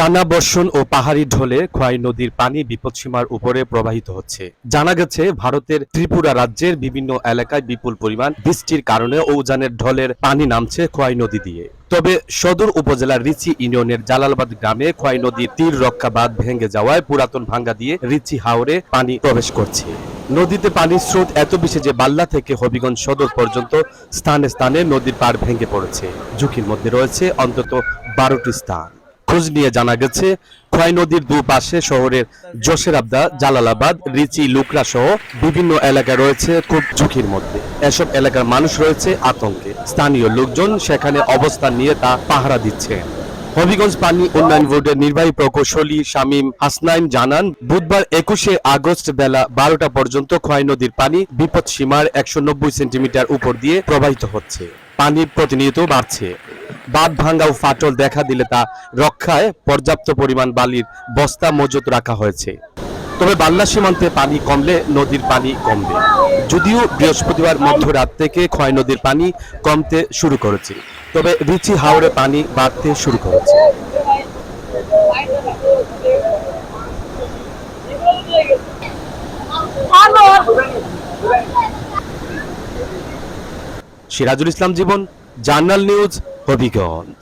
টানা বর্ষণ ও পাহাড়ি ঢলে খোয়াই নদীর পানি বিপদসীমার উপরে প্রবাহিত হচ্ছে। জানা গেছে, ভারতের ত্রিপুরা রাজ্যের বিভিন্ন এলাকায় বিপুল পরিমাণ বৃষ্টির কারণে ঔজানের ঢলের পানি নামছে খোয়াই নদী দিয়ে। তবে সদর উপজেলার রিচি ইউনিয়নের জালালাবাদ গ্রামে খোয়াই নদীর তীর রক্ষা বাঁধ ভেঙে যাওয়ায় পুরাতন ভাঙ্গা দিয়ে রিচি হাওরে পানি প্রবেশ করছে। নদীতে পানির স্রোত এত বেশি যে বাল্লা থেকে হবিগঞ্জ সদর পর্যন্ত স্থানে স্থানে নদীর পার ভেঙে পড়েছে। ঝুঁকির মধ্যে রয়েছে অন্তত বারোটি স্থান। খোঁজ নিয়ে জানা গেছে, খোয়াই নদীর দুপাশে শহরের জোশেরাবদা জালালাবাদ, রিচি, লুকরা সহ বিভিন্ন এলাকা রয়েছে খুব ঝুঁকির মধ্যে। এসব এলাকার মানুষ রয়েছে আতঙ্কে। স্থানীয় লোকজন সেখানে অবস্থান নিয়ে তা পাহারা দিচ্ছেন হবিগঞ্জ পানি উন্নয়ন বোর্ডের নির্বাহী প্রকৌশলী শামীম হাসনাইন জানান, বুধবার একুশে আগস্ট বেলা বারোটা পর্যন্ত খোয়াই নদীর পানি বিপদ সীমার একশো নব্বই সেন্টিমিটার উপর দিয়ে প্রবাহিত হচ্ছে। পানি প্রতিনিয়ত বাড়ছে। বাঁধ ভাঙ্গা ও ফাটল দেখা দিলে তা রক্ষায় পর্যাপ্ত পরিমাণ বালির বস্তা মজুত রাখা হয়েছে। তবে বাল্লা সীমান্তে পানি কমলে নদীর পানি কমবে। যদিও বৃহস্পতিবার মধ্যরাত থেকে ক্ষয় নদীর পানি কমতে শুরু করেছে। তবে রিচি হাওড়ে পানি বাড়তে শুরু করেছে। Sirajul Islam Jibon journal news Habiganj.